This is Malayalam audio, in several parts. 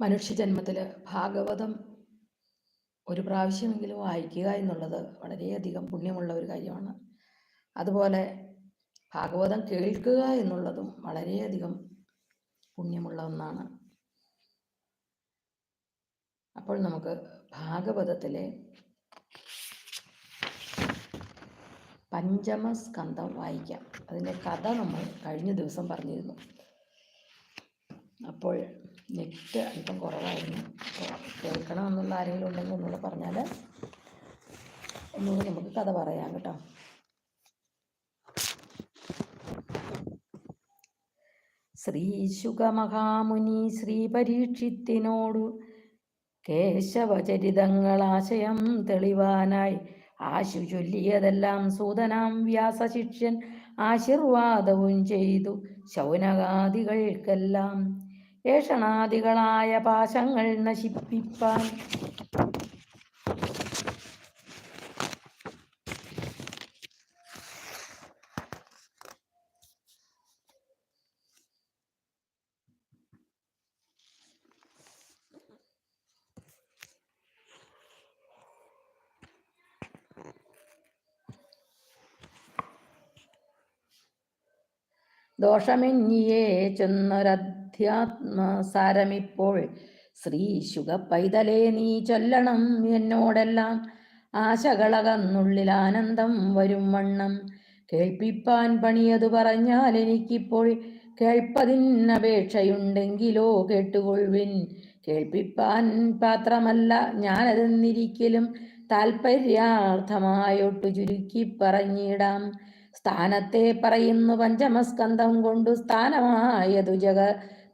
മനുഷ്യജന്മത്തിൽ ഭാഗവതം ഒരു പ്രാവശ്യമെങ്കിലും വായിക്കുക എന്നുള്ളത് വളരെയധികം പുണ്യമുള്ള ഒരു കാര്യമാണ്. അതുപോലെ ഭാഗവതം കേൾക്കുക എന്നുള്ളതും വളരെയധികം പുണ്യമുള്ള ഒന്നാണ്. അപ്പോൾ നമുക്ക് ഭാഗവതത്തിലെ പഞ്ചമ സ്കന്ധം വായിക്കാം. അതിന്റെ കഥ നമ്മൾ കഴിഞ്ഞ ദിവസം പറഞ്ഞിരുന്നു. അപ്പോൾ നെറ്റ് അല്പം കുറവായിരുന്നു. അപ്പോൾ കേൾക്കണമെന്നുള്ള ആരെങ്കിലും ഉണ്ടെങ്കിൽ ഒന്നുകൂടെ പറഞ്ഞാൽ ഒന്നുകൂടി നമുക്ക് കഥ പറയാം കേട്ടോ. ശ്രീശുഖമഹാമുനി ശ്രീ പരീക്ഷിത്തിനോടു കേശവചരിതങ്ങളാശയം തെളിവാനായി ആശു ചൊല്ലിയതെല്ലാം സൂതനാം വ്യാസശിഷ്യൻ ആശീർവാദവും ചെയ്തു. ശൗനകാദികൾക്കെല്ലാം ഏഷണാദികളായ പാശങ്ങൾ നശിപ്പിപ്പാൻ. ദോഷമെന്നിയേ ചെന്നൊരധ്യാത്മസാരമിപ്പോൾ ശ്രീ ശുഗ പൈതലേ നീ ചൊല്ലണം എന്നോടെല്ലാം. ആശകളകന്നുള്ളിൽ ആനന്ദം വരും വണ്ണം. കേൾപ്പിപ്പാൻ പണിയതു പറഞ്ഞാൽ എനിക്കിപ്പോൾ കേൾപ്പതിനപേക്ഷയുണ്ടെങ്കിലോ കേട്ടുകൊള്ളുവിൻ. കേൾപ്പിപ്പാൻ പാത്രമല്ല ഞാനതെന്നിരിക്കലും താൽപര്യാർത്ഥമായൊട്ടു ചുരുക്കി പറഞ്ഞിടാം. സ്ഥാനത്തെ പറയുന്നു പഞ്ചമസ്കന്ധം കൊണ്ടു സ്ഥാനമായതു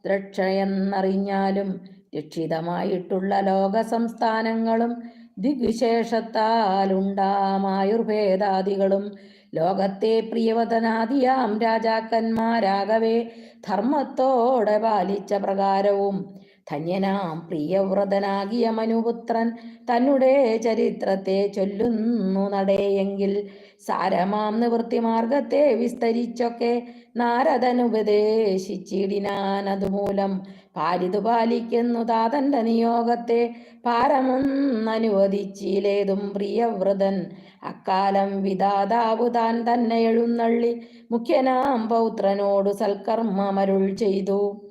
ജഗദ്രക്ഷയെന്നറിഞ്ഞാലും രക്ഷിതമായിട്ടുള്ള ലോക സംസ്ഥാനങ്ങളും ദിഗ്വിശേഷത്താലുണ്ടാമായുർഭേദാദികളും ലോകത്തെ പ്രിയവതനാദിയാം രാജാക്കന്മാരാകവേ ധർമ്മത്തോടെ പാലിച്ച പ്രകാരവും ധന്യനാം പ്രിയവ്രതനാകിയ മനുപുത്രൻ തന്നുടെ ചരിത്രത്തെ ചൊല്ലുന്നു നടേയെങ്കിൽ സാരമാം നിവൃത്തിമാർഗത്തെ വിസ്തരിച്ചൊക്കെ നാരദനുപദേശിച്ചിടിനാൻ അതുമൂലം പാലിതു പാലിക്കുന്നു താതന്റെ നിയോഗത്തെ പാരമൊന്നനുവദിച്ചിലേതും പ്രിയവ്രതൻ. അക്കാലം വിധാതാവു താൻ തന്നെ എഴുന്നള്ളി മുഖ്യനാം പൗത്രനോട് സൽക്കർമ്മമരുൾ ചെയ്തു.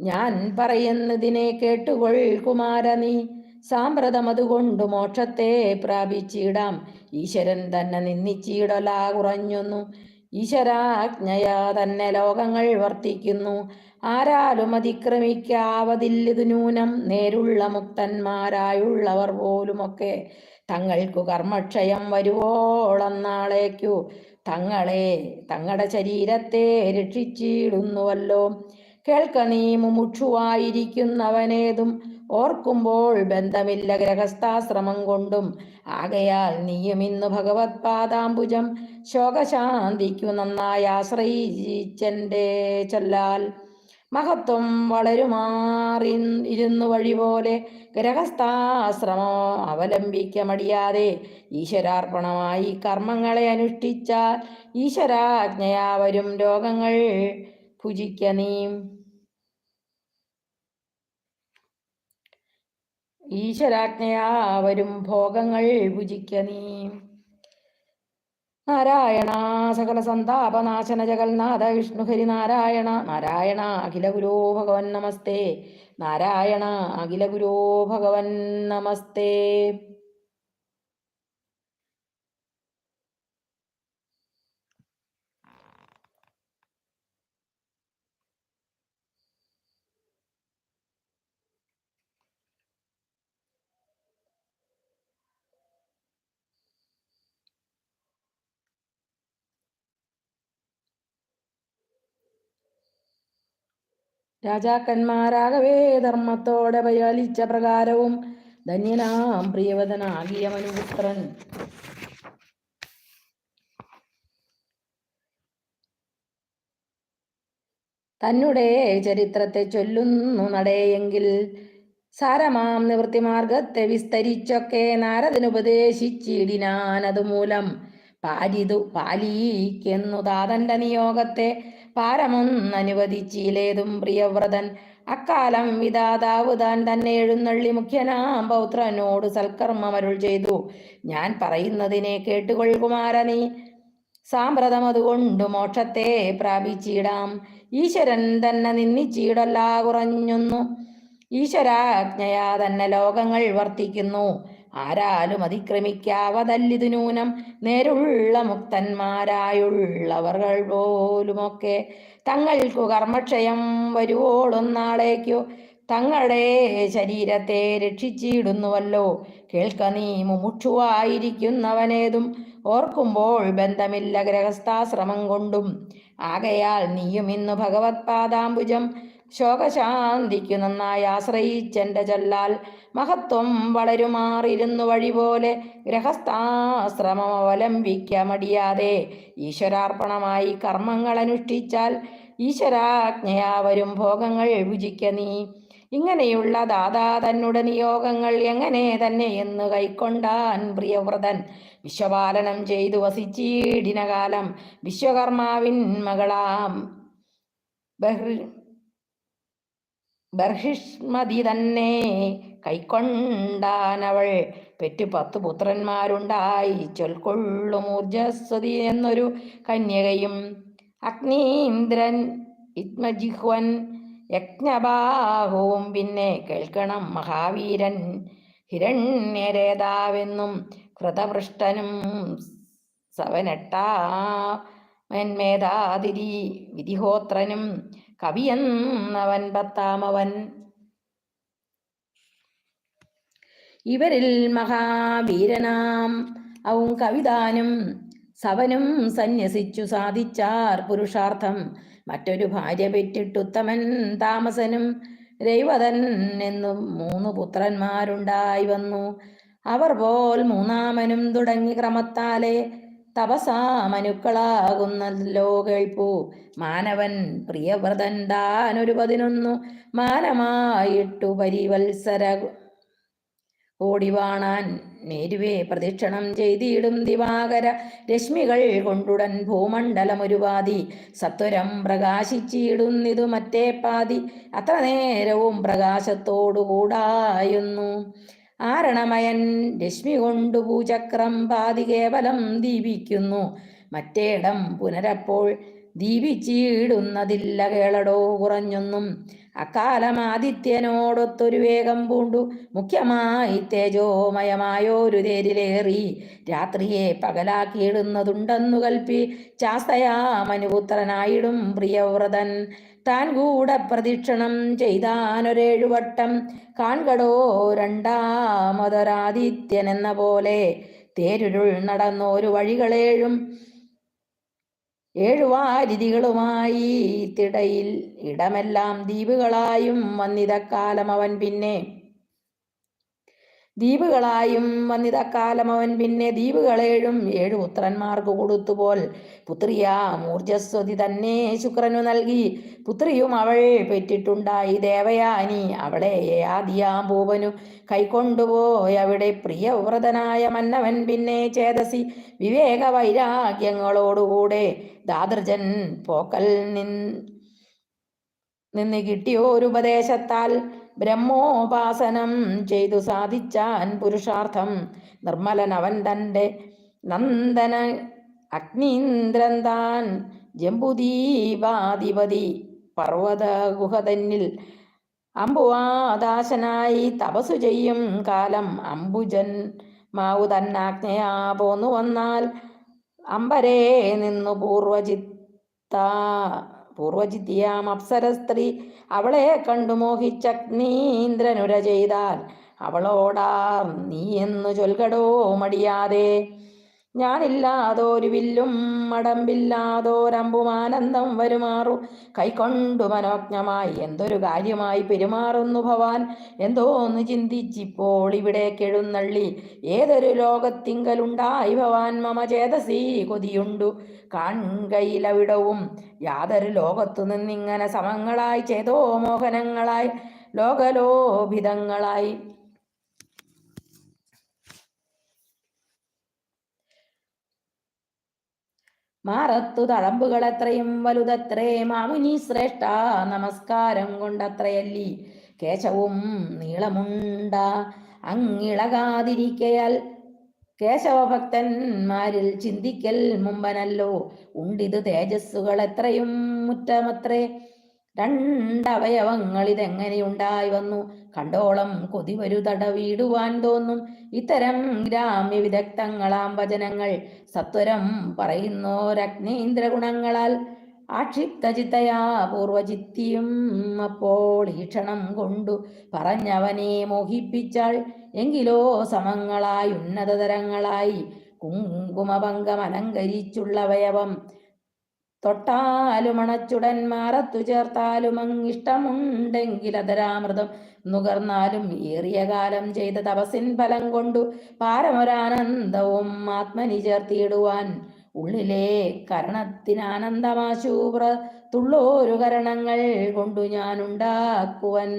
ഞാൻ പറയുന്നതിനെ കേട്ടുകൊൾ കുമാര നീ സാമ്പ്രതം അതുകൊണ്ടു മോക്ഷത്തെ പ്രാപിച്ചിടാം. ഈശ്വരൻ തന്നെ നിന്ദിച്ചിടലാ കുറഞ്ഞൊന്നു. ഈശ്വരാജ്ഞയാ തന്നെ ലോകങ്ങൾ വർത്തിക്കുന്നു. ആരാലും അതിക്രമിക്കാവതില്ലിതു ന്യൂനം. നേരുള്ള മുക്തന്മാരായുള്ളവർ പോലുമൊക്കെ തങ്ങൾക്കു കർമ്മക്ഷയം വരുവോളം നാളേക്കു. തങ്ങളെ തങ്ങളുടെ ശരീരത്തെ രക്ഷിച്ചിടുന്നുവല്ലോ. കേൾക്ക നീ മുമുക്ഷുവായിരിക്കുന്നവനേതും. ഓർക്കുമ്പോൾ ബന്ധമില്ല ഗ്രഹസ്ഥാശ്രമം കൊണ്ടും. ആകയാൽ നീയും ഇന്ന് ഭഗവത് പാദാംബുജം ശോകശാന്തിക്കു നന്നായി ആശ്രയിച്ചെന്റെ ചൊല്ലാൽ മഹത്വം വളരുമാറി ഇരുന്നു വഴി പോലെ ഗ്രഹസ്ഥാശ്രമം അവലംബിക്ക മടിയാതെ ഈശ്വരാർപ്പണമായി കർമ്മങ്ങളെ അനുഷ്ഠിച്ചാൽ ഈശ്വരാജ്ഞയാ വരും രോഗങ്ങൾ ഭുജിക്ക നീ. ഈശ്വരാജ്ഞയാ വരും ഭോഗങ്ങൾ ഭുജിക്ക നീ. നാരായണ സകല സന്താപനാശന ജഗന്നാഥ വിഷ്ണുഹരി നാരായണ നാരായണ അഖില ഗുരോ ഭഗവൻ നമസ്തേ. നാരായണ അഖില ഗുരോ ഭഗവൻ നമസ്തേ. രാജാക്കന്മാരാകവേ ധർമ്മത്തോടെ പരിപാലിച്ച പ്രകാരവും ധന്യനാം പ്രിയവതനാകിയ മനുപുത്രൻ തന്നുടെ ചരിത്രത്തെ ചൊല്ലുന്നു നടയെങ്കിൽ സാരമാം നിവൃത്തിമാർഗത്തെ വിസ്തരിച്ചൊക്കെ നാരദനുപദേശിച്ചിടിനാനതുമൂലം പാലിതു പാലിക്കുന്നു താതന്റെ നിയോഗത്തെ പാരമൊന്നനുവദിച്ചിലേതും പ്രിയവ്രതൻ. അക്കാലം വിധാതാവ് താൻ തന്നെ എഴുന്നള്ളി മുഖ്യനാം പൗത്രനോട് സൽക്കർമ്മമരുൾ ചെയ്തു. ഞാൻ പറയുന്നതിനെ കേട്ടുകൊള്ളുകുമാര നീ സാമ്പ്രതം അതുകൊണ്ട് മോക്ഷത്തെ പ്രാപിച്ചിടാം. ഈശ്വരൻ തന്നെ നിന്നിച്ചീടല്ല കുറഞ്ഞൊന്നു. ഈശ്വരാജ്ഞയാ തന്നെ ലോകങ്ങൾ വർത്തിക്കുന്നു. ആരാലും അതിക്രമിക്കാവതല്ലിതു ന്യൂനം നേരുള്ള മുക്തന്മാരായുള്ളവർ പോലുമൊക്കെ തങ്ങൾക്കു കർമ്മക്ഷയം വരുവോളും നാളേക്കു തങ്ങളുടെ ശരീരത്തെ രക്ഷിച്ചിടുന്നുവല്ലോ. കേൾക്ക നീ മുമുക്ഷുവായിരിക്കുന്നവനേതും. ഓർക്കുമ്പോൾ ബന്ധമില്ല ഗ്രഹസ്ഥാശ്രമം കൊണ്ടും. ആകയാൽ നീയും ഇന്നു ഭഗവത് പാദാംബുജം ശോകശാന്തിക്കു നന്നായി ആശ്രയിച്ചെന്റെ ചൊല്ലാൽ മഹത്വം വളരുമാറിരുന്നു വഴി പോലെ ഗ്രഹസ്ഥാശ്രമം അവലംബിക്ക മടിയാതെ. ഈശ്വരാർപ്പണമായി കർമ്മങ്ങൾ അനുഷ്ഠിച്ചാൽ ഈശ്വരാജ്ഞയാവരും ഭോഗങ്ങൾ ഭുജിക്ക നീ. ഇങ്ങനെയുള്ള ദാതാ തന്നുടെ നിയോഗങ്ങൾ എങ്ങനെ തന്നെ എന്ന് കൈക്കൊണ്ടാൻ പ്രിയവ്രതൻ വിശ്വപാലനം ചെയ്തു വസിച്ചീടിനകാലം വിശ്വകർമാവിൻ മകളാം ബർഹിഷ്മതി തന്നെ കൈക്കൊണ്ടാനവൾ പെറ്റു പത്തു പുത്രന്മാരുണ്ടായി. ചൊൽക്കൊള്ളും ഊർജസ്വതി എന്നൊരു കന്യകയും. അഗ്നീന്ദ്രൻ ഇത്മജിഹ്വൻ യജ്ഞബാഹുവും. പിന്നെ കേൾക്കണം മഹാവീരൻ ഹിരണ്യരേതാവെന്നും കൃതപൃഷ്ടനും സവനെട്ടാമന്മേധാതിരി വിധിഹോത്രനും കവിയെന്നവൻ പത്താമവൻ. ഇവരിൽ മഹാവീരനാം. ഔം കവിതാനും സവനും സന്യസിച്ചു സാധിച്ചാർ പുരുഷാർത്ഥം. മറ്റൊരു ഭാര്യ പെറ്റിട്ടുത്തമൻ താമസനും രൈവതൻ എന്നും മൂന്ന് പുത്രന്മാരുണ്ടായി വന്നു. അവർ പോൽ മൂന്നാമനും തുടങ്ങി ക്രമത്താലെ തപസാമനുക്കളാകുന്നല്ലോ കേൾപ്പൂ. മാനവൻ പ്രിയവ്രതൻ താനൊരു പതിനൊന്നു മാനമായിട്ടു പരിവത്സര ഓടിവാണാൻ നേരുവേ പ്രദക്ഷിണം ചെയ്തിടും ദിവാകര രശ്മികൾ കൊണ്ടുടൻ ഭൂമണ്ഡലമൊരു പാതി സത്വരം പ്രകാശിച്ചിടുന്നിതു മറ്റേ പാതി. അത്ര നേരവും പ്രകാശത്തോടു കൂടായുന്നു ആരണമയൻ രശ്മി കൊണ്ടു ഭൂചക്രം പാതി കേവലം ദീപിക്കുന്നു. മറ്റേടം പുനരപ്പോൾ ദീപിച്ചിടുന്നതില്ല കേളടോ കുറഞ്ഞൊന്നും. അക്കാലം ആദിത്യനോടൊത്തൊരു വേഗം പൂണ്ടു. മുഖ്യമായി തേജോമയമായോരു തേരിലേറി. രാത്രിയെ പകലാക്കിയിടുന്നതുണ്ടെന്നു കൽപ്പി ചാസ്തയാമനുപുത്രനായിടും പ്രിയവ്രതൻ. താൻ കൂടെ പ്രദക്ഷിണം ചെയ്താനൊരേഴുവട്ടം കാൺകടോ രണ്ടാമതൊരാദിത്യൻ എന്ന പോലെ തേരുരുൾ നടന്നോരു വഴികളേഴും. ഏഴുവാരിതികളുമായി തിടയിൽ ഇടമെല്ലാം ദ്വീപുകളായും വന്നിതക്കാലം അവൻ പിന്നെ ദ്വീപുകളായും വന്നിതക്കാലം അവൻ പിന്നെ ദ്വീപുകളേഴും ഏഴു പുത്രന്മാർക്ക് കൊടുത്തുപോൽ. പുത്രിയാ മൂർജസ്വതി തന്നെ ശുക്രനു നൽകി. പുത്രിയും അവൾ പെറ്റിട്ടുണ്ടായി. ദേവയാനി അവളെ യാദിയാം പൂവനു കൈക്കൊണ്ടുപോയി. അവിടെ പ്രിയവ്രതനായ മന്നവൻ പിന്നെ ചേതസി വിവേക വൈരാഗ്യങ്ങളോടുകൂടെ ദാദൃജൻ പോക്കൽ നിൻ നിന്ന് കിട്ടിയോരുപദേശത്താൽ ബ്രഹ്മോപാസനം ചെയ്തു സാധിച്ചാൻ പുരുഷാർത്ഥം. നിർമ്മലനവൻ തന്റെ നന്ദന അഗ്നീന്ദ്രൻ താൻ ജംബുദീപാധിപതി. പർവത ഗുഹതന്നിൽ അമ്പുവാദാശനായി തപസ്സു ചെയ്യും കാലം. അംബുജൻ മാവു തന്നാജ്ഞയാ പോന്നു വന്നാൽ അമ്പരേ നിന്നു പൂർവചിത്ത പൂർവചിത്തിയാം അപ്സര സ്ത്രീ അവളെ കണ്ടു മോഹിച്ചഗ്നീന്ദ്രനുര ചെയ്താൽ അവളോടാർ നീ എന്നു ചൊൽകടോ മടിയാതെ. ഞാനില്ലാതൊരു വില്ലും മടമ്പില്ലാതോരമ്പുമാനന്ദം വരുമാറു. കൈക്കൊണ്ടു മനോജ്ഞമായി എന്തൊരു കാര്യമായി പെരുമാറുന്നു ഭവാൻ. എന്തോന്ന് ചിന്തിച്ചിപ്പോൾ ഇവിടെ കെഴുന്നള്ളി. ഏതൊരു ലോകത്തിങ്കലുണ്ടായി ഭവാൻ. മമ ചേതസി കൊതിയുണ്ടു. കാൺകയിലവിടവും യാതൊരു ലോകത്തു നിന്നിങ്ങനെ സമങ്ങളായി ചേതോ മോഹനങ്ങളായി ലോകലോഭിതങ്ങളായി. മാറത്തു തഴമ്പുകളെത്രയും വലുതത്രേ. മാമുനി ശ്രേഷ്ഠ നമസ്കാരം കൊണ്ടത്രയല്ലി. കേശവും നീളമുണ്ട അങ്ങിളകാതിരിക്കയാൽ കേശവഭക്തന്മാരിൽ ചിന്തിക്കൽ മുമ്പനല്ലോ. ഉണ്ടിത് തേജസ്സുകൾ എത്രയും മുറ്റമത്രേ. രണ്ടവയവങ്ങൾ ഇതെങ്ങനെയുണ്ടായി വന്നു? കണ്ടോളം കൊതി വരുതട വീടുവാൻ തോന്നും. ഇത്തരം ഗ്രാമ്യ വിദഗ്ധങ്ങളാം വചനങ്ങൾ സത്വരം പറയുന്നോരഗ്നേന്ദ്ര ഗുണങ്ങളാൽ ആക്ഷിപ്തചിത്തയാ പൂർവചിത്തിയും അപ്പോൾ ഈക്ഷണം കൊണ്ടു പറഞ്ഞവനെ മോഹിപ്പിച്ചാൾ എങ്കിലോ സമങ്ങളായി ഉന്നതതരങ്ങളായി കുങ്കുമഭംഗം അലങ്കരിച്ചുള്ളവയവം തൊട്ടാലും അണച്ചുടൻ മാറത്തു ചേർത്താലും അങ്ങിഷ്ടമുണ്ടെങ്കിൽ അതരാമൃതം നുകർന്നാലും ഏറിയ കാലം ചെയ്ത തപസിൻ ഫലം കൊണ്ടു പാരമൊരാനന്ദവും ആത്മനി ചേർത്തിയിടുവാൻ ഉള്ളിലെ കരണത്തിനാനന്ദമാശൂപ്ര തുള്ളോരു കരണങ്ങൾ കൊണ്ടു ഞാൻ ഉണ്ടാക്കുവൻ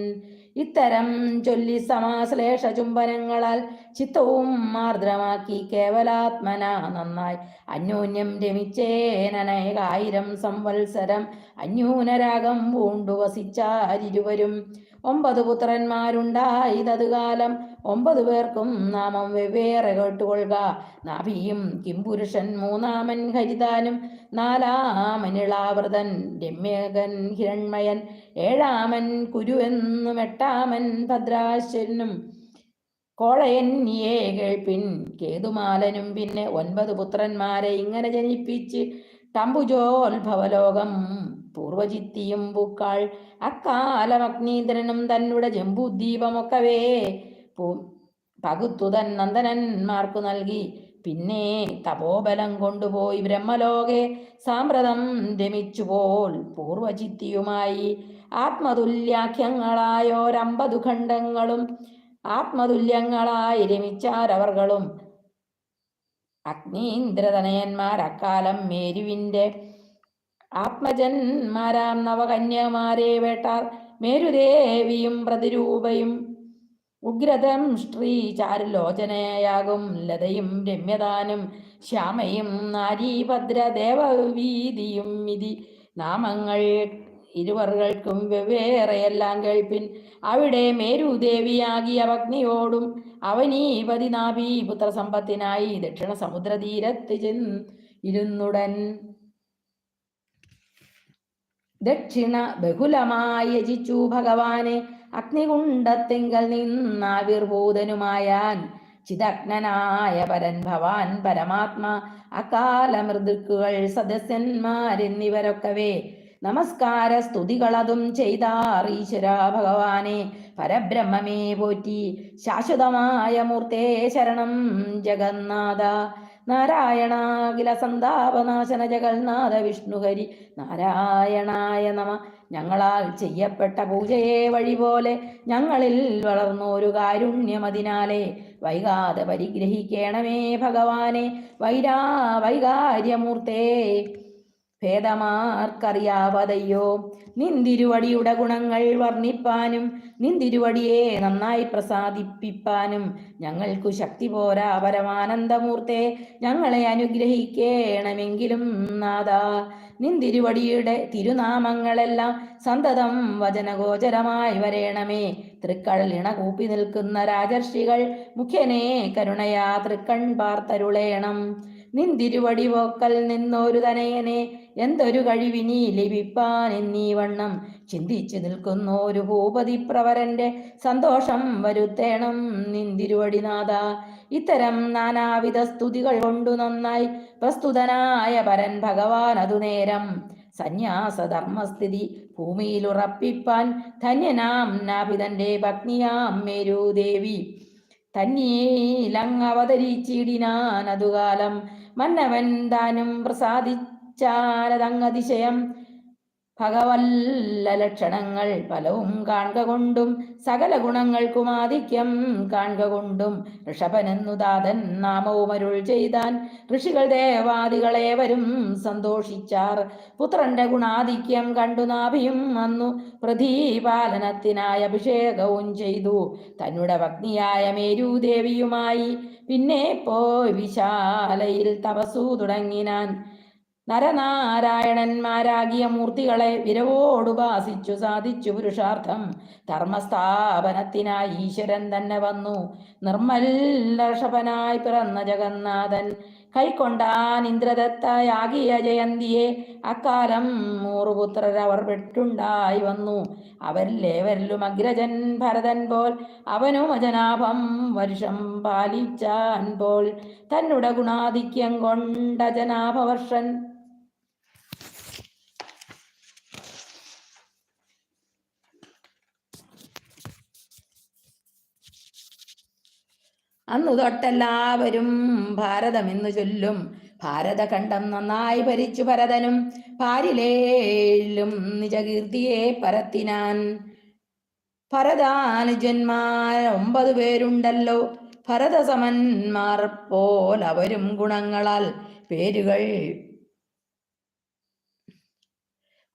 ഇത്തരം ചൊല്ലി സമാശ്ലേഷ ചുംബനങ്ങളാൽ ചിത്തവും മാർദ്രമാക്കി കേവലാത്മന നന്നായി. അന്യോന്യം രമിച്ചേനനേകായിരം സംവത്സരം അന്യൂനരാഗം പൂണ്ടു വസിച്ചാരിരുവരും ഒമ്പത് പുത്രന്മാരുണ്ടായിതത് കാലം. ഒമ്പത് പേർക്കും നാമം വെവ്വേറെ കേട്ടുകൊള്ളുക. നാഭിയും കിംപുരുഷൻ മൂന്നാമൻ ഹരിതാനും നാലാമൻ ഇളാവൃതൻ രമ്യകൻ ഹിരൺമയൻ ഏഴാമൻ കുരുവെന്നും എട്ടാമൻ ഭദ്രാശ്വരനും കോളയൻ കേൾപ്പിൻ കേതുമാലനും പിന്നെ ഒൻപത് പുത്രന്മാരെ ഇങ്ങനെ ജനിപ്പിച്ച് ടംബുജോത്ഭവലോകം പൂർവചിത്തിയും പൂക്കാൾ അക്കാലം തന്നുടെ ജംബുദ്വീപമൊക്കവേ. പൂ പകുത്തു തൻ നന്ദനന്മാർക്കു നൽകി. പിന്നെ തപോബലം കൊണ്ടുപോയി ബ്രഹ്മലോകെ സാമ്പ്രതം രമിച്ചുപോൽ പൂർവചിത്തിയുമായി ആത്മതുല്യാഖ്യങ്ങളായോരമ്പതു ഖണ്ഡങ്ങളും ആത്മതുല്യങ്ങളായി രമിച്ചാരവർകളും. അഗ്നീന്ദ്രതനയന്മാർ അക്കാലം മേരുവിന്റെ ആത്മജന്മാരാം നവകന്യമാരെ വേട്ടാർ മേരുദേവിയും പ്രതിരൂപയും. ഉഗ്രതം ശ്രീ ചാരുലോചനയാകും ലതയും രമ്യതാനും ശ്യാമയും നാരീഭദ്രദേവീതിയും ഇതി നാമങ്ങൾ ഇരുവർകൾക്കും വെവ്വേറെയെല്ലാം കേൾപ്പിൻ. അവിടെ മേരുദേവിയാകിയ അവഗ്നിയോടും അവനീപതി നാഭി പുത്രസമ്പത്തിനായി ദക്ഷിണ സമുദ്രതീരത്ത് ചെന്ന് ഇരുന്നുടൻ ദക്ഷിണ ബഹുലമായി യജിച്ചു ഭഗവാനെ. അഗ്നികുണ്ടത്തിങ്കൽ നിന്നാവിർഭൂതനുമായാൻ ചിതഗ്നായ പരൻ ഭവാൻ പരമാത്മ. അകാല മൃദുക്കുകൾ സദസ്യന്മാരെന്നിവരൊക്കവേ നമസ്കാര സ്തുതികളതും ചെയ്താർ ഈശ്വര ഭഗവാനെ. പരബ്രഹ്മമേ പോറ്റി. ശാശ്വതമായ മൂർത്തേ ശരണം ജഗന്നാഥ. നാരായണാഖില സന്താപനാശന ജഗന്നാഥ വിഷ്ണുഹരി നാരായണായ നമ. ഞങ്ങളാൽ ചെയ്യപ്പെട്ട പൂജയെ വഴി പോലെ ഞങ്ങളിൽ വളർന്നൊരു കാരുണ്യമതിനാലെ. വൈകാതെ പരിഗ്രഹിക്കണമേ ഭഗവാനെ. വൈരാ വൈകാര്യമൂർത്തേ. ഭേദമാർക്കറിയാവതയ്യോ? നിന്തിരുവടിയുടെ ഗുണങ്ങൾ വർണിപ്പാനും നിന്തിരുവടിയെ നന്നായി പ്രസാദിപ്പിപ്പാനും ഞങ്ങൾക്കു ശക്തി പോരാ പരമാനന്ദമൂർത്തെ. ഞങ്ങളെ അനുഗ്രഹിക്കേണമെങ്കിലും നാഥ നിന്തിരുവടിയുടെ തിരുനാമങ്ങളെല്ലാം സന്തതം വചനഗോചരമായി വരേണമേ. തൃക്കടൽ ഇണകൂപ്പി നിൽക്കുന്ന രാജർഷികൾ മുഖ്യനെ കരുണയാ തൃക്കൺ പാർത്തരുളേണം നിന്തിരുവടി പോക്കൽ നിന്നൊരു തനയനെ എന്തൊരു കഴിവിനി ലഭിപ്പാൻ എന്നീ വണ്ണം. ചിന്തിച്ചു നിൽക്കുന്ന ഒരു ഭൂപതി പ്രവരന്റെ സന്തോഷം വരുത്തേണം നിന്തിരുവടിനാഥ. ഇത്തരം നാനാവിധ സ്തുതികൾ കൊണ്ടു നന്നായി പ്രസ്തുതനായ പരൻ ഭഗവാൻ അതു നേരം. സന്യാസധർമ്മസ്ഥിതി ഭൂമിയിൽ ഉറപ്പിപ്പാൻ ധന്യനാം നാഭിതന്റെ പത്നിയാം മേരുദേവി. അതുകാലം മന്നവൻ താനും പ്രസാദിച്ചാലതങ്ങതിശയം ഭഗവല്ല ലക്ഷണങ്ങൾ പലവും കാണുക കൊണ്ടും സകല ഗുണങ്ങൾക്കും ആധിക്യം കാണുക കൊണ്ടും ഋഷഭനെന്നു താതൻ നാമവും അരുൾ ചെയ്താൻ ഋഷികൾ ദേവാദികളേവരും സന്തോഷിച്ചാർ. പുത്രന്റെ ഗുണാധിക്യം കണ്ടു നാഭിയും അന്നു പ്രതീപാലനത്തിനായി അഭിഷേകവും ചെയ്തു. തന്നുടെ ഭഗ്നിയായ മേരുദേവിയുമായി പിന്നെ പോയി വിശാലയിൽ തപസു തുടങ്ങിനാൻ നരനാരായണന്മാരാകിയ മൂർത്തികളെ വിരവോടുപാസിച്ചു സാധിച്ചു പുരുഷാർത്ഥം. ധർമ്മസ്ഥാപനത്തിനായി ഈശ്വരൻ തന്നെ വന്നു. നിർമ്മല്ലർഷഭനായി പിറന്ന ജഗന്നാഥൻ കൈക്കൊണ്ടാൻ ഇന്ദ്രദത്തായാകിയ ജയന്തിയെ അക്കാലം മൂറുപുത്രരവർ പെട്ടുണ്ടായി വന്നു. അവരിലേവരിലും അഗ്രജൻ ഭരതൻ പോൽ അവനും അജനാഭം വർഷം പാലിച്ചാൻ പോൽ തന്നുടെ ഗുണാധിക്യം കൊണ്ട ജനാഭവർഷൻ അന്നു തൊട്ടെല്ലാവരും ഭാരതമെന്നു ചൊല്ലും. ഭാരതഖണ്ഡം നന്നായി ഭരിച്ചു ഭരതനും പാരിലേലും നിജകീർത്തിയെ പരത്തിനാൻ. ഭരതാനുജന്മാർ ഒമ്പത് പേരുണ്ടല്ലോ. ഭരതസമന്മാർ പോൽ അവരും ഗുണങ്ങളാൽ പേരുകൾ.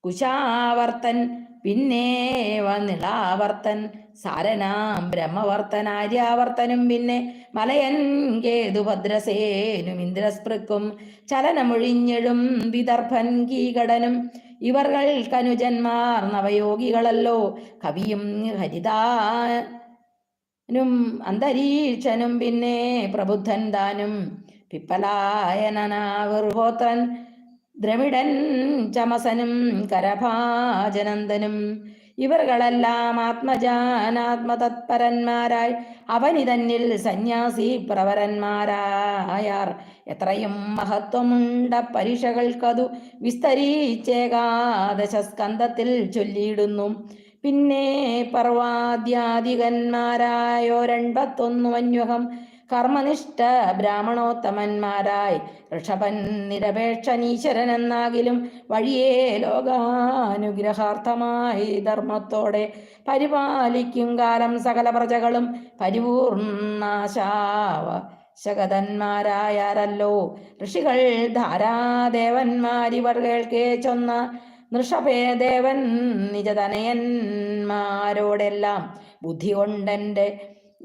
കുശാവർത്തൻ പിന്നെ വന്നിളാവർത്തൻ സാരനാം ബ്രഹ്മവർത്തൻ ആര്യാവർത്തനും പിന്നെ മലയൻ കേതുഭദ്രസേനും ഇന്ദ്രസ്പൃക്കും ചലനമൊഴിഞ്ഞഴും വിദർഭൻ കീകടനും. ഇവർകൾ കനുജന്മാർ നവയോഗികളല്ലോ. കവിയും ഹരിതാ നും അന്തരീക്ഷനും പിന്നെ പ്രബുദ്ധൻ താനും. പിപ്പലായനനാവിർഹോത്രൻ ദ്രവിഡൻ ചമസനും കരഭാജനന്ദനും. ഇവർകളെല്ലാം ആത്മജാനാത്മതത്പരന്മാരായി. അവനി തന്നിൽ സന്യാസി പ്രവരന്മാരായാർ. എത്രയും മഹത്വമുണ്ട പരീക്ഷകൾക്കതു വിസ്തരിച്ചേകാദശ സ്കന്ധത്തിൽ ചൊല്ലിയിടുന്നു. പിന്നെ പർവാദ്യാധികന്മാരായോരൺപത്തൊന്നു അന്വഹം. കർമ്മനിഷ്ഠ ബ്രാഹ്മണോത്തമന്മാരായി. ഋഷഭൻ നിരപേക്ഷനീശ്വരൻ എന്നാകിലും വഴിയേ ലോകാനുഗ്രഹാർത്ഥമായി ധർമ്മത്തോടെ പരിപാലിക്കും കാലം സകല പ്രജകളും പരിപൂർണാശാവ ശകതന്മാരായാരല്ലോ ഋഷികൾ ധാരാദേവന്മാരിവർ കേൾക്കേ ചൊന്ന നൃഷഭേദേവൻ നിജതനയന്മാരോടെല്ലാം ബുദ്ധി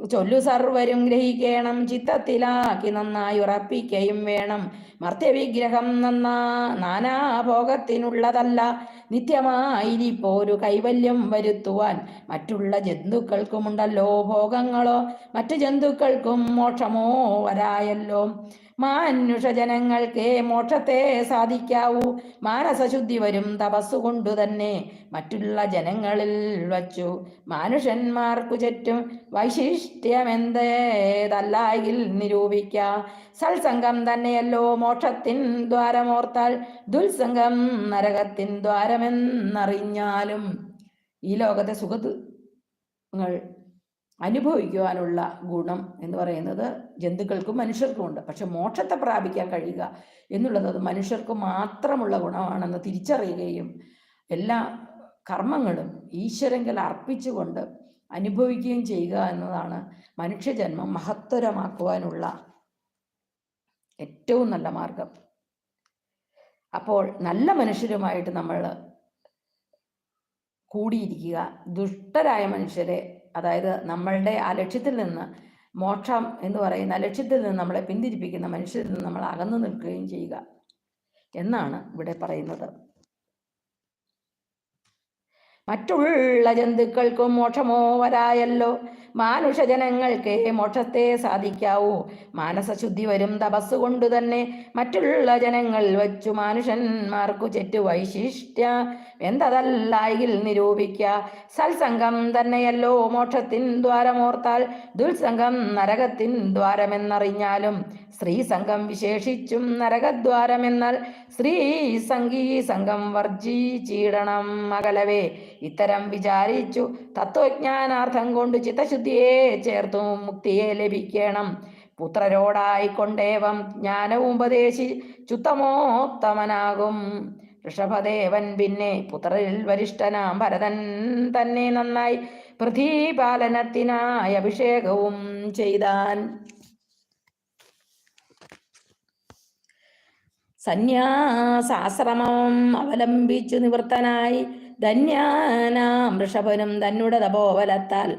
ചൊല്ലു സർവരും ഗ്രഹിക്കണം ചിത്തത്തിലാക്കി നന്നായി ഉറപ്പിക്കുകയും വേണം. മർത്യവിഗ്രഹം നന്നാ നാനാഭോഗത്തിനുള്ളതല്ല. നിത്യമായിരിപ്പോരു കൈവല്യം വരുത്തുവാൻ മറ്റുള്ള ജന്തുക്കൾക്കുമുണ്ടല്ലോ ഭോഗങ്ങളോ. മറ്റു ജന്തുക്കൾക്കും മോക്ഷമോ വരായല്ലോ. മാനുഷജനങ്ങൾക്ക് മോക്ഷത്തെ സാധിക്കാവൂ. മാനസശുദ്ധി വരും തപസ്സുകൊണ്ടു തന്നെ മറ്റുള്ള ജനങ്ങളിൽ വച്ചു. മാനുഷന്മാർക്കു ചുറ്റും വൈശിഷ്ട്യമെന്തേതല്ലായിൽ നിരൂപിക്ക. സത്സംഗം തന്നെയല്ലോ മോക്ഷത്തിൻ ദ്വാരമോർത്താൽ ദുൽസംഗം നരകത്തിൻ ദ്വാരമെന്നറിഞ്ഞാലും ഈ ലോകത്തെ സുഖങ്ങൾ അനുഭവിക്കുവാനുള്ള ഗുണം എന്ന് പറയുന്നത് ജന്തുക്കൾക്കും മനുഷ്യർക്കും ഉണ്ട്. പക്ഷെ മോക്ഷത്തെ പ്രാപിക്കാൻ കഴിയുക എന്നുള്ളത് അത് മനുഷ്യർക്ക് മാത്രമുള്ള ഗുണമാണെന്ന് തിരിച്ചറിയുകയും എല്ലാ കർമ്മങ്ങളും ഈശ്വരങ്കൽ അർപ്പിച്ചുകൊണ്ട് അനുഭവിക്കുകയും ചെയ്യുക എന്നതാണ് മനുഷ്യജന്മം മഹത്തരമാക്കുവാനുള്ള ഏറ്റവും നല്ല മാർഗം. അപ്പോൾ നല്ല മനുഷ്യരുമായിട്ട് നമ്മൾ കൂടിയിരിക്കുക ദുഷ്ടരായ മനുഷ്യരെ അതായത് നമ്മളുടെ ആ ലക്ഷ്യത്തിൽ നിന്ന് മോക്ഷം എന്ന് പറയുന്ന ലക്ഷ്യത്തിൽ നിന്ന് നമ്മളെ പിന്തിരിപ്പിക്കുന്ന മനുഷ്യരിൽ നിന്ന് നമ്മൾ അകന്നു നിൽക്കുകയും ചെയ്യുക എന്നാണ് ഇവിടെ പറയുന്നത്. മറ്റുള്ള ജന്തുക്കൾക്കും മോക്ഷമോ വരായല്ലോ. മാനുഷജനങ്ങൾക്ക് മോക്ഷത്തെ സാധിക്കാവൂ. മാനസശുദ്ധി വരും തപസ് കൊണ്ടു തന്നെ മറ്റുള്ള ജനങ്ങൾ വച്ചു മാനുഷന്മാർക്കു ചെറ്റു വൈശിഷ്ട്യ. എന്തതല്ലായിൽ നിരൂപിക്ക സത്സംഗം തന്നെയല്ലോ മോക്ഷത്തിൻ ദ്വാരമോർത്താൽ ദുൽസംഗം നരകത്തിൻ ദ്വാരമെന്നറിഞ്ഞാലും സ്ത്രീസംഗം വിശേഷിച്ചും നരകദ്വാരമെന്നാൽ സ്ത്രീ സംഗീ സംഘം വർജിച്ചിടണം അകലവേ. ഇത്തരം വിചാരിച്ചു തത്വജ്ഞാനാർത്ഥം കൊണ്ട് ചിത്തശുദ്ധിയെ ചേർത്തും മുക്തിയെ ലഭിക്കണം. പുത്രരോടായിക്കൊണ്ടേവം ജ്ഞാനവും ഉപദേശി ചുത്തമോത്തമനാകും ഋഷഭദേവൻ പിന്നെ പുത്രരിൽ വരിഷ്ഠനാം ഭരതൻ തന്നെ നന്നായി പ്രതിപാലനത്തിനായി അഭിഷേകവും ചെയ്താൻ. സന്യാസാശ്രമം അവലംബിച്ചു നിവൃത്തനായി ധന്യാനാം ഋഷഭനും തന്നുടെ തപോബലത്താൽ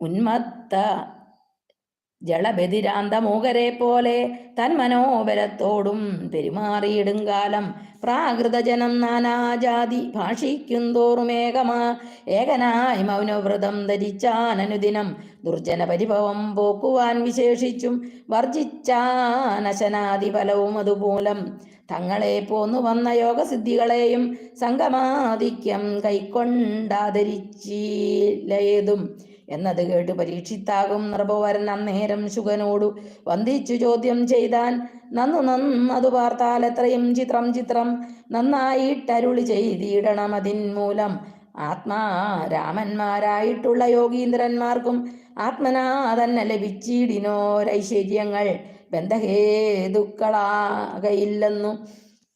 ഉന്മത്ത ജളബദിരാന്തമൂകരെ പോലെ തൻ മനോബലത്തോടും പെരുമാറിയിടും കാലം. പ്രാകൃതജനം നാനാജാതി ഭാഷിക്കും തോറും ഏകമാ. ഏകനായി മൗനവ്രതം ധരിച്ചാനനുദിനം ദുർജന പരിഭവം പോക്കുവാൻ വിശേഷിച്ചും വർജിച്ചാനശനാദി ഫലവും അതുമൂലം. തങ്ങളെ പോന്നു വന്ന യോഗസിദ്ധികളെയും സംഗമാധിക്യം കൈക്കൊണ്ടാദരിച്ചില്ലേതും എന്നത് കേട്ട് പരീക്ഷിത്താകും നൃപവരൻ അന്നേരം ശുഗനോടു വന്ദിച്ചു ചോദ്യം ചെയ്താൻ. നന്നു നന്നതു പാർത്താൽ എത്രയും ചിത്രം ചിത്രം നന്നായിട്ടരുളി ചെയ്തിടണം അതിൻ മൂലം. ആത്മാ രാമന്മാരായിട്ടുള്ള യോഗീന്ദ്രന്മാർക്കും ആത്മനാ തന്നെ ലഭിച്ചിടിനോരൈശ്വര്യങ്ങൾ ബന്ധഹേതുക്കളാകയില്ലെന്നു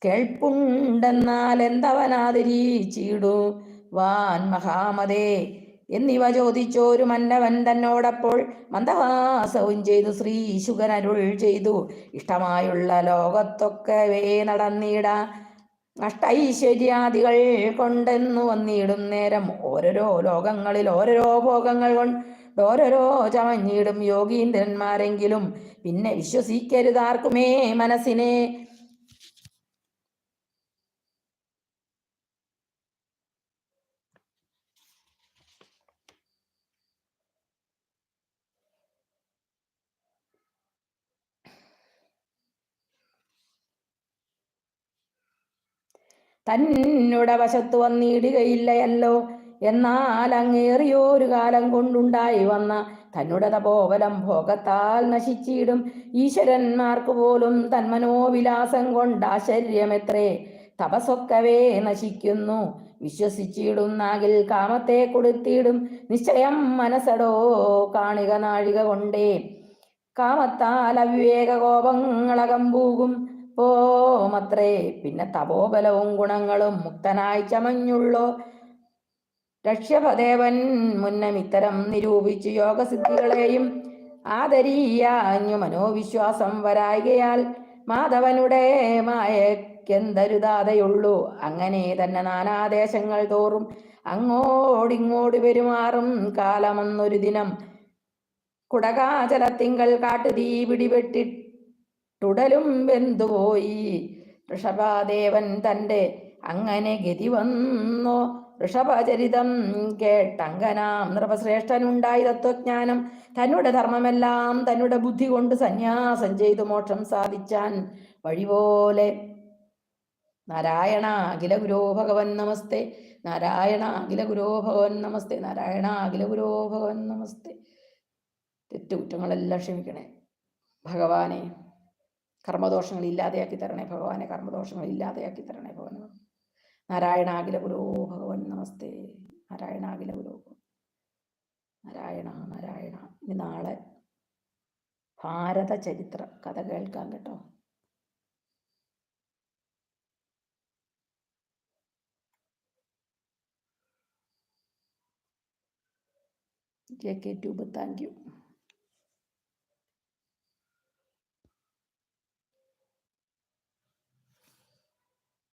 കേൾപ്പുണ്ടെന്നാൽ എന്തവനാതിരീച്ചിടു വാൻ മഹാമതേ. എന്നിവ ചോദിച്ചോരു മന്നവൻ തന്നോടപ്പോൾ മന്ദഹാസവും ചെയ്തു ശ്രീ അരുൾ ചെയ്തു. ഇഷ്ടമായുള്ള ലോകത്തൊക്കവേ നടന്നിട. അഷ്ടൈശ്വര്യാദികൾ കൊണ്ടെന്നു വന്നിടും നേരം. ഓരോരോ ലോകങ്ങളിൽ ഓരോരോ ഭോഗങ്ങൾ കൊണ്ട് ഓരോരോ ചമഞ്ഞിടും യോഗീന്ദ്രന്മാരെങ്കിലും. പിന്നെ വിശ്വസിക്കരുതാർക്കുമേ മനസ്സിനെ. തന്നുടെ വശത്ത് വന്നിടുകയില്ലയല്ലോ. എന്നാൽ അങ്ങേറിയോരു കാലം കൊണ്ടുണ്ടായി വന്ന തന്നുടെ തപോബലം ഭോഗത്താൽ നശിച്ചിടും. ഈശ്വരന്മാർക്ക് പോലും തന്മനോവിലാസം കൊണ്ടാശ്ചര്യമെത്രേ തപസ്സൊക്കവേ നശിക്കുന്നു. വിശ്വസിച്ചിടുന്നാകിൽ കാമത്തെ കൊടുത്തിടും. നിശ്ചയം മനസ്സടോ കാണിക നാഴിക കൊണ്ടേ. കാമത്താൽ അവിവേക കോപങ്ങളകം പോമത്രേ പിന്നെ തപോബലവും ഗുണങ്ങളും മുക്തനായി ചമഞ്ഞുള്ളോ. രക്ഷഭദേവൻ മുന്നം ഇത്തരം നിരൂപിച്ചു യോഗസിദ്ധികളെയും ആദരീയാഞ്ഞു മനോവിശ്വാസം വരായികയാൽ മാധവനുടെ മായക്കെന്തരുതാതെയുള്ളൂ അങ്ങനെ തന്നെ നാനാദേശങ്ങൾ തോറും അങ്ങോടിങ്ങോട് പെരുമാറും കാലമെന്നൊരു ദിനം. കുടകാചലത്തിങ്കൽ കാട്ടുതീ പിടിപെട്ടിട്ടുടലും വെന്തുപോയി ഋഷഭാദേവൻ തന്റെ അങ്ങനെ ഗതി വന്നോ. ഋഷഭചരിതം കേട്ടങ്കനാം നൃപശ്രേഷ്ഠനുണ്ടായി തത്വജ്ഞാനം തന്നുടെ ധർമ്മമെല്ലാം തന്നുടെ ബുദ്ധി കൊണ്ട് സന്യാസം ചെയ്തു മോക്ഷം സാധിച്ചാൻ വഴിപോലെ നാരായണ അഖില ഗുരോ ഭഗവൻ നമസ്തേ. നാരായണ അഖില ഗുരോ ഭഗവൻ നമസ്തേ. നാരായണ അഖില ഗുരോ ഭഗവൻ നമസ്തേ. തെറ്റുകുറ്റങ്ങളെല്ലാം ക്ഷമിക്കണേ. ഭഗവാനെ. കർമ്മദോഷങ്ങൾ ഇല്ലാതെയാക്കി തരണേ ഭഗവാനെ കർമ്മദോഷങ്ങൾ ഇല്ലാതെയാക്കി തരണേ ഭഗവാൻ നാരായണാകില ഗുരോ ഭഗവൻ നമസ്തേ. നാരായണാകില ഗുരോ നാരായണ നാരായണ. ഇനി നാളെ ഭാരത ചരിത്ര കഥ കേൾക്കാം കേട്ടോ. J K tube thank you.